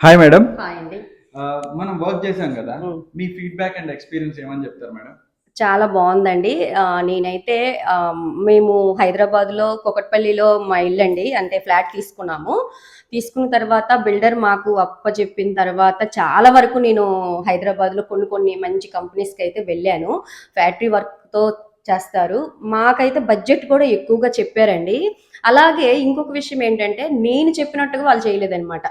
Hi madam అండి. మనం work చేశాం కదా. మ్మ్. మీ ఫీడ్బ్యాక్ అండ్ ఎక్స్పీరియన్స్ ఏమని చెప్తారు మేడం చాలా బాగుందండి. ఆ, నేనైతే ఆ, మేము హైదరాబాద్లో కుకట్పల్లిలో మా ఇల్లు అండి. అంటే ఫ్లాట్ తీసుకున్నాము. తీసుకున్న తర్వాత బిల్డర్ మాకు అప్ప చెప్పిన తర్వాత చాలా వరకు నేను హైదరాబాద్లో కొన్ని కొన్ని మంచి కంపెనీస్కి అయితే వెళ్ళాను. ఫ్యాక్టరీ వర్క్తో చేస్తారు. మాకైతే బడ్జెట్ కూడా ఎక్కువగా చెప్పారండి. అలాగే ఇంకొక విషయం ఏంటంటే నేను చెప్పినట్టుగా వాళ్ళు చేయలేదన్నమాట.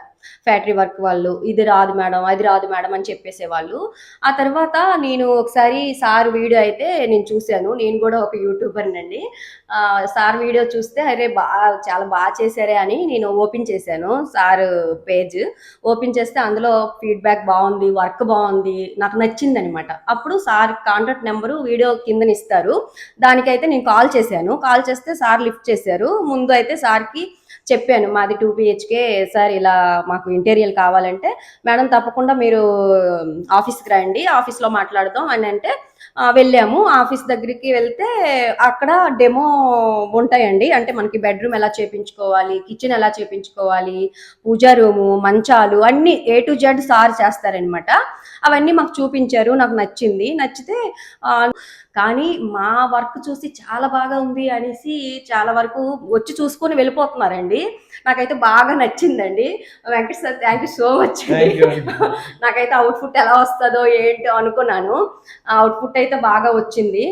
ఫ్యాక్టరీ వర్క్ వాళ్ళు ఇది రాదు మేడం అది రాదు మేడం అని చెప్పేసేవాళ్ళు. ఆ తర్వాత నేను ఒకసారి సార్ వీడియో అయితే నేను చూశాను. నేను కూడా ఒక యూట్యూబర్నండి సార్ వీడియో చూస్తే అరే బా చాలా బాగా చేశారే అని నేను ఓపెన్ చేశాను సార్ పేజ్. ఓపెన్ చేస్తే అందులో ఫీడ్బ్యాక్ బాగుంది వర్క్ బాగుంది నాకు నచ్చింది అనమాట అప్పుడు సార్ కాంటాక్ట్ నెంబరు వీడియో కిందన ఇస్తారు. దానికైతే నేను కాల్ చేశాను. కాల్ చేస్తే సార్ లిఫ్ట్ చేశారు. ముందు అయితే సార్కి చెప్పాను. మాది టూ బిహెచ్కే సార్ ఇలా మాకు ఇంటీరియల్ కావాలంటే మేడం తప్పకుండా మీరు ఆఫీస్కి రండి. ఆఫీస్లో మాట్లాడదాం అని అంటే వెళ్ళాము. ఆఫీస్ దగ్గరికి వెళ్తే అక్కడ డెమో ఉంటాయండి. అంటే మనకి బెడ్రూమ్ ఎలా చేపించుకోవాలి కిచెన్ ఎలా చేపించుకోవాలి పూజా రూము మంచాలు అన్ని ఏ టు జెడ్ సార్ చేస్తారనమాట. అవన్నీ మాకు చూపించారు. నాకు నచ్చింది. నచ్చితే కానీ మా వర్క్ చూసి చాలా బాగా ఉంది అనేసి చాలా వరకు వచ్చి చూసుకొని వెళ్ళిపోతున్నారండి. saber నాకైతే బాగా నచ్చిందండి. Venkata sir thank you so much నాకైతే అవుట్పుట్ ఎలా వస్తుందో ఏంటో అనుకున్నాను. అవుట్పుట్ అయితే బాగా వచ్చింది.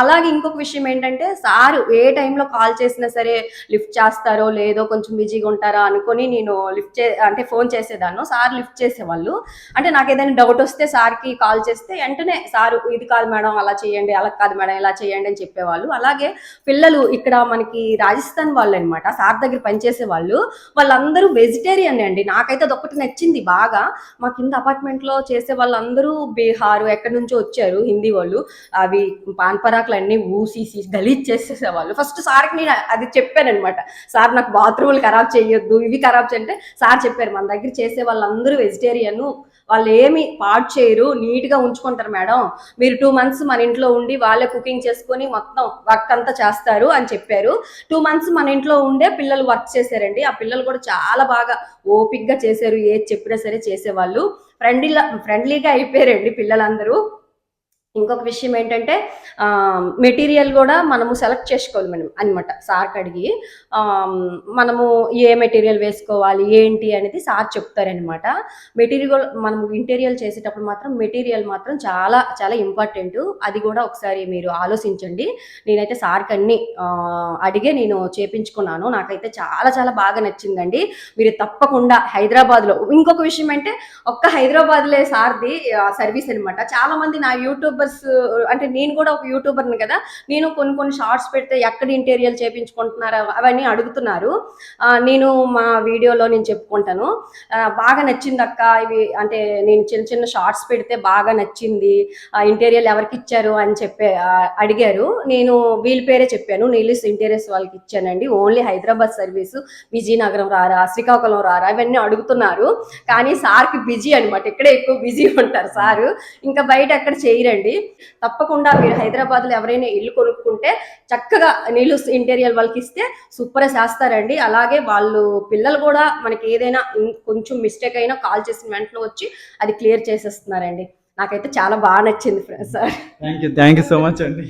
అలాగే ఇంకొక విషయం ఏంటంటే సార్ ఏ టైంలో కాల్ చేసినా సరే లిఫ్ట్ చేస్తారో లేదో కొంచెం బిజీగా ఉంటారో అనుకొని నేను లిఫ్ట్ చే అంటే ఫోన్ చేసేదాన్ని. సార్ లిఫ్ట్ చేసేవాళ్ళు. అంటే నాకు ఏదైనా డౌట్ వస్తే సార్కి కాల్ చేస్తే వెంటనే సార్ ఇది కాదు మేడం అలా చేయండి అలా కాదు మేడం ఇలా చేయండి అని చెప్పేవాళ్ళు. అలాగే పిల్లలు ఇక్కడ మనకి రాజస్థాన్ వాళ్ళు అనమాట సార్ దగ్గర పనిచేసే వాళ్ళు వాళ్ళందరూ వెజిటేరియన్ అండి. నాకైతే అదొకటి నచ్చింది బాగా. మా కింద అపార్ట్మెంట్లో లో చేసే వాళ్ళందరూ బీహార్ ఎక్కడి నుంచో వచ్చారు హిందీ వాళ్ళు. అవి పాన్ పరాకులు అన్ని ఊసేసి గలీజ్ చేసేసేవాళ్ళు. ఫస్ట్ సార్కి నేను అది చెప్పానమాట సార్ నాకు బాత్రూములు ఖరాబ్ చేయొద్దు. ఇవి ఖరాబ్ చేయంటే సార్ చెప్పారు మన దగ్గర చేసే వాళ్ళందరూ వెజిటేరియన్ వాళ్ళు ఏమి పాడు చేయరు నీట్గా ఉంచుకుంటారు మేడం. మీరు టూ మంత్స్ మన ఇంట్లో ఉండి వాళ్ళే కుకింగ్ చేసుకొని మొత్తం వర్క్ అంతా చేస్తారు అని చెప్పారు. టూ మంత్స్ మన ఇంట్లో ఉండే పిల్లలు వర్క్ చేశారండి. ఆ పిల్లలు కూడా చాలా బాగా ఓపిక్గా చేశారు ఏది చెప్పినా సరే చేసేవాళ్ళు. ఫ్రెండ్లీ ఫ్రెండ్లీగా అయిపోయారండి పిల్లలందరూ. ఇంకొక విషయం ఏంటంటే మెటీరియల్ కూడా మనము సెలెక్ట్ చేసుకోవాలి మనం అనమాట సార్కి అడిగి మనము ఏ మెటీరియల్ వేసుకోవాలి ఏంటి అనేది సార్ చెప్తారనమాట మెటీరియల్ మనము ఇంటీరియల్ చేసేటప్పుడు మాత్రం మెటీరియల్ మాత్రం చాలా చాలా ఇంపార్టెంట్. అది కూడా ఒకసారి మీరు ఆలోచించండి. నేనైతే సార్కి అన్ని అడిగే నేను చేపించుకున్నాను. నాకైతే చాలా చాలా బాగా నచ్చిందండి. మీరు తప్పకుండా హైదరాబాద్లో ఇంకొక విషయం అంటే ఒక్క హైదరాబాద్లే సార్ది సర్వీస్ అనమాట చాలా మంది నా యూట్యూబర్స్ అంటే నేను కూడా ఒక యూట్యూబర్ని కదా నేను కొన్ని కొన్ని షార్ట్స్ పెడితే ఎక్కడ ఇంటీరియల్ చేపించుకుంటున్నారా అవన్నీ అడుగుతున్నారు. నేను మా వీడియోలో నేను చెప్పుకుంటాను. బాగా నచ్చింది అక్క ఇవి అంటే నేను చిన్న చిన్న షార్ట్స్ పెడితే బాగా నచ్చింది ఇంటీరియల్ ఎవరికి ఇచ్చారు అని చెప్పే అడిగారు. నేను వీళ్ళ పేరే చెప్పాను నీలిస్ ఇంటీరియర్స్ వాళ్ళకి ఇచ్చానండి. ఓన్లీ హైదరాబాద్ సర్వీసు విజయనగరం రారా శ్రీకాకుళం రారా ఇవన్నీ అడుగుతున్నారు. కానీ సార్కి బిజీ అనమాట ఇక్కడే ఎక్కువ బిజీ ఉంటారు సారు. ఇంకా బయట ఎక్కడ చేయరండి. తప్పకుండా మీరు హైదరాబాద్లో ఎవరైనా ఇల్లు కొనుక్కుంటే చక్కగా నీళ్ళు ఇంటీరియర్ వాళ్ళకి ఇస్తే సూపర్ చేస్తారండి. అలాగే వాళ్ళు పిల్లలు కూడా మనకి ఏదైనా కొంచెం మిస్టేక్ అయినా కాల్ చేసిన వెంటనే వచ్చి అది క్లియర్ చేసేస్తున్నారండి. నాకైతే చాలా బాగా నచ్చింది sir thank you thank you so much అండి.